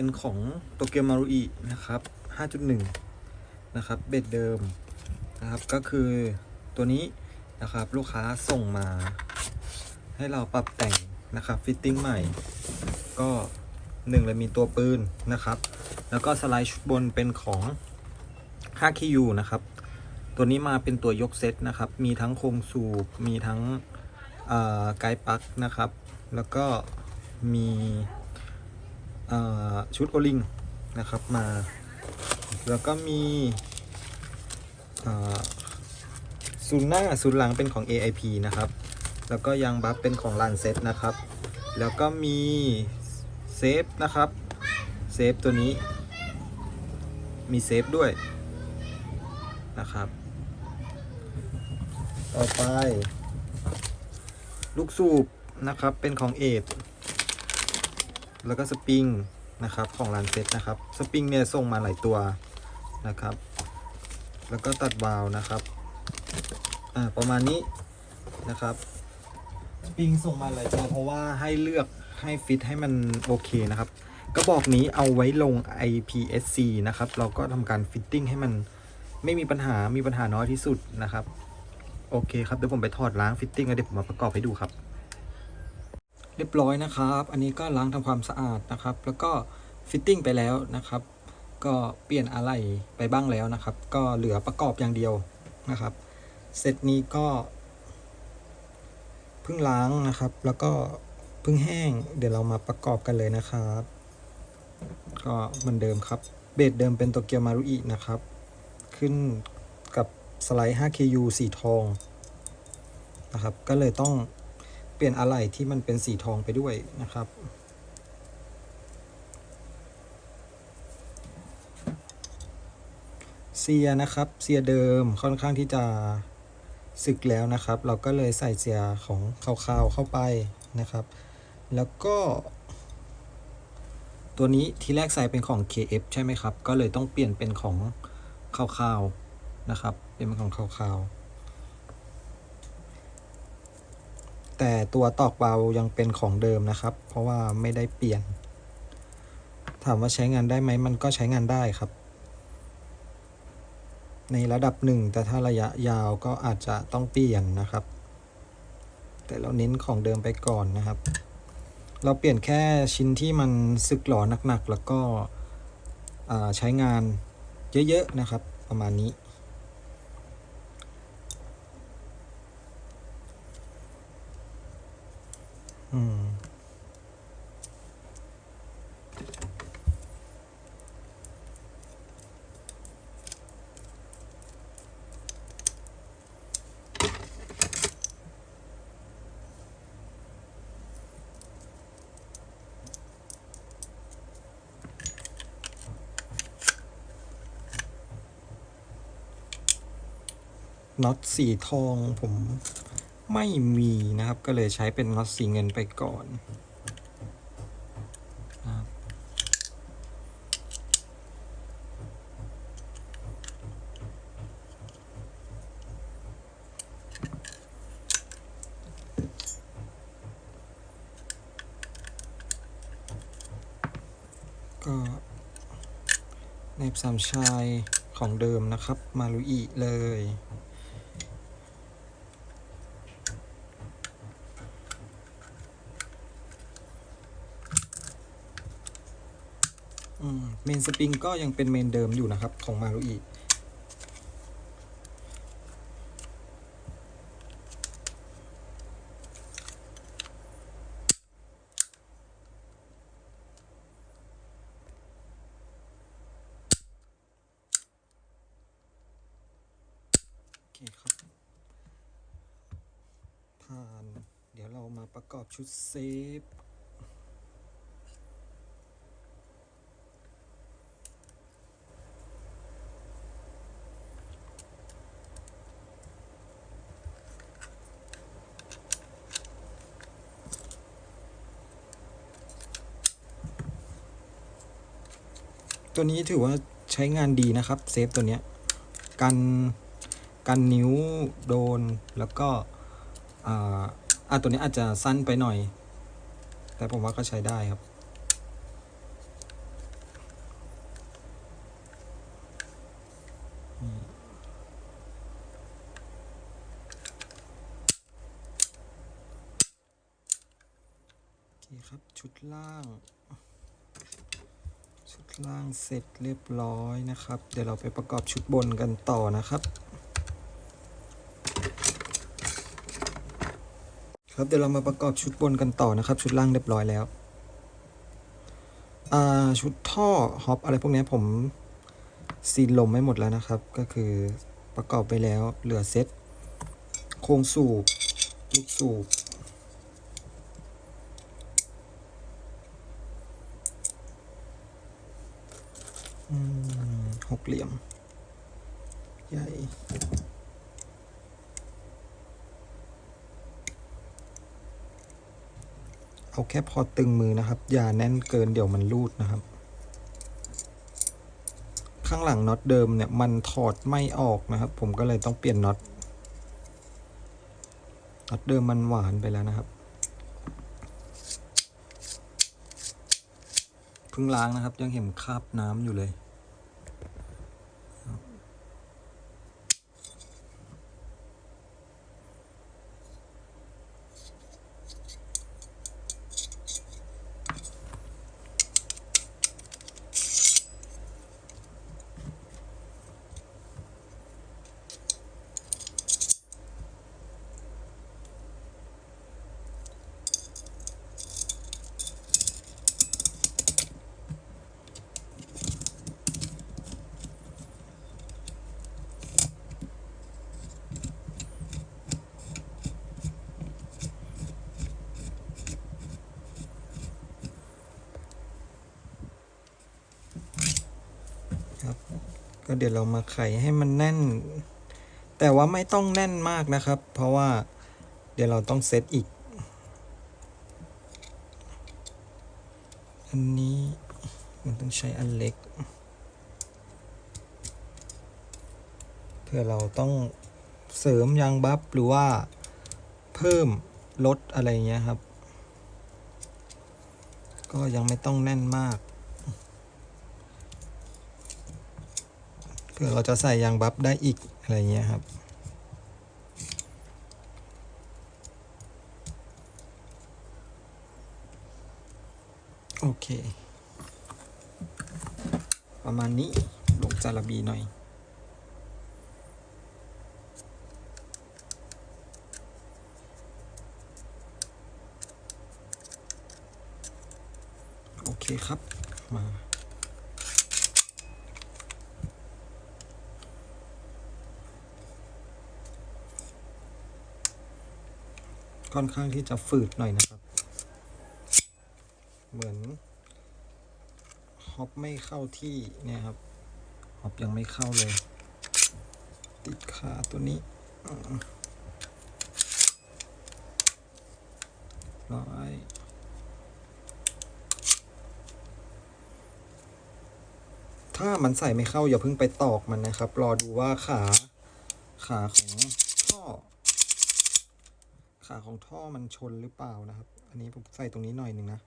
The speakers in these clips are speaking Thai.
เป็นของโตเกียวมารุอินะครับ 5.1 นะครับเบ็ดเดิมนะครับก็คือตัวนี้นะครับลูกค้าส่งมา ให้เราปรับแต่งนะครับฟิตติ้งใหม่ ก็หนึ่งเลยมีตัวปืนนะครับ แล้วก็สไลด์ชุดบนเป็นของ 5KU นะครับ ตัวนี้มาเป็นตัวยกเซตนะครับ มีทั้งโครงสูบ มีทั้งไกด์ปลั๊กนะครับ แล้วก็มี ชุดโอลิงนะครับมา แล้วก็มีศูนย์หน้าศูนย์หลังเป็นของ AIP นะครับ แล้วก็ยางบัฟเป็นของลานเซตนะครับ แล้วก็มีเซฟนะครับเซฟตัวนี้มีเซฟด้วยนะครับ ต่อไป ลูกสูบนะครับเป็นของเอท แล้วก็สปริงนะครับของลานเซ็ตนะครับสปริงเนี่ยส่งมาหลายตัวนะครับ แล้วก็ตัดวาล์วนะครับอ่าประมาณนี้นะครับสปริงส่งมาหลายตัวเพราะว่าให้เลือกให้ฟิตให้มันโอเคนะครับกระบอกนี้เอาไว้ลง IPSC นะครับเราก็ทำการฟิตติ้งให้มันไม่มีปัญหามีปัญหาน้อยที่สุดนะครับ โอเคครับ เดี๋ยวผมไปถอดล้างฟิตติ้งแล้วเดี๋ยวผมมาประกอบให้ดูครับ เรียบร้อยนะครับ อันนี้ก็ล้างทำความสะอาดนะครับ แล้วก็ฟิตติ้งไปแล้วนะครับ ก็เปลี่ยนอะไรไปบ้างแล้วนะครับ ก็เหลือประกอบอย่างเดียวนะครับ เซตนี้ก็เพิ่งล้างนะครับ แล้วก็เพิ่งแห้ง เดี๋ยวเรามาประกอบกันเลยนะครับ ก็เหมือนเดิมครับ เบสเดิมเป็นโตเกียวมารุอินะครับ ขึ้นกับสไลด์ 5KU สีทองนะครับ ก็เลยต้อง เปลี่ยนอะไหล่ที่มันเป็นสีทองไปด้วยนะครับเซียนะครับเซียเดิมค่อนข้างที่จะสึกแล้วนะครับ เราก็เลยใส่เซียของคาวๆเข้าไปนะครับ แล้วก็ ตัวนี้ที่แรกใส่เป็นของ KF ใช่ไหมครับ ก็เลยต้องเปลี่ยนเป็นของคาวๆนะครับ เป็นของคาวๆ แต่ตัวตอกเบายังเป็นของเดิมนะครับ เพราะว่าไม่ได้เปลี่ยน ถามว่าใช้งานได้ไหมมันก็ใช้งานได้ครับ ในระดับหนึ่งแต่ถ้าระยะยาวก็อาจจะต้องเปลี่ยนนะครับ แต่เราเน้นของเดิมไปก่อนนะครับ เราเปลี่ยนแค่ชิ้นที่มันสึกหลอหนักๆแล้วก็ใช้งานเยอะๆนะครับ ประมาณนี้ อืม น็อตสีทองผม ไม่มีนะครับ ก็เลยใช้เป็นน็อตสีเงินไปก่อนก็ในสามชายของเดิมนะครับ มาลุอิเลย เมนสปริงก็ยังเป็นเมนเดิมอยู่นะครับ ของมารุอิโอเคครับผ่าน เดี๋ยวเรามาประกอบชุดเซฟ ตัวนี้ถือว่าใช้งานดีนะครับเซฟตัวเนี้ยกันกันนิ้วโดนแล้วก็อ่าตัวนี้อาจจะสั้นไปหน่อย แต่ผมว่าก็ใช้ได้ครับโอเคครับ ชุดล่าง ล่างเสร็จเรียบร้อยนะครับ เดี๋ยวเราไปประกอบชุดบนกันต่อนะครับ ครับเดี๋ยวเรามาประกอบชุดบนกันต่อนะครับ ชุดล่างเรียบร้อยแล้วอ่าชุดท่อฮอปอะไรพวกนี้ผมซีนลมไม่หมดแล้วนะครับ ก็คือประกอบไปแล้วเหลือเซตโครงสูบลูกสูบ อืมหก เหลี่ยม ใหญ่ เอาแค่พอตึงมือนะครับ อย่าแน่นเกินเดี๋ยวมันรูดนะครับ ข้างหลังน็อตเดิมเนี่ยมันถอดไม่ออกนะครับ ผมก็เลยต้องเปลี่ยนน็อต น็อตเดิมมันหวานไปแล้วนะครับเพิ่งล้างนะครับ ยังเห็นคราบน้ำอยู่เลย ก็เดี๋ยวเรามาไขให้มันแน่น แต่ว่าไม่ต้องแน่นมากนะครับ เพราะว่าเดี๋ยวเราต้องเซตอีก อันนี้มันต้องใช้อันเล็ก เพื่อเราต้องเสริมยางบัฟหรือว่าเพิ่มลดอะไรเงี้ยครับ ก็ยังไม่ต้องแน่นมาก เพื่อเราจะใส่ยางบัฟได้อีกอะไรเงี้ยครับ โอเค ประมาณนี้ลงจาระบีหน่อย โอเคครับมา ค่อนข้างที่จะฝืดหน่อยนะครับ เหมือนฮอปไม่เข้าที่เนี่ยครับฮอปยังไม่เข้าเลย ติดขาตัวนี้ร้อยถ้ามันใส่ไม่เข้าอย่าเพิ่งไปตอกมันนะครับ รอดูว่าขาขาของ ขาของท่อมันชนหรือเปล่านะครับ อันนี้ผมใส่ตรงนี้หน่อยหนึ่งนะ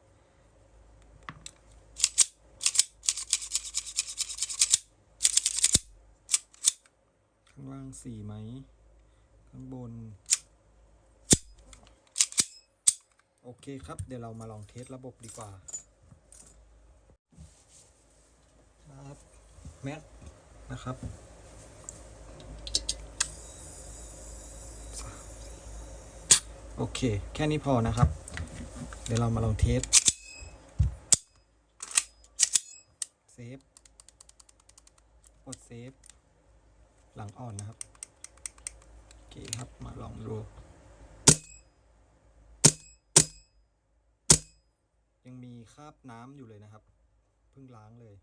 ข้างล่างสี่ไหมข้างบน โอเคครับ เดี๋ยวเรามาลองเทสระบบดีกว่าครับแม็กนะครับ โอเค แค่นี้พอนะครับ เดี๋ยวเรามาลองเทสเซฟกดเซฟ หลังอ่อนนะครับ โอเคครับ มาลองดู ยังมีคราบน้ำอยู่เลยนะครับ เพิ่งล้างเลย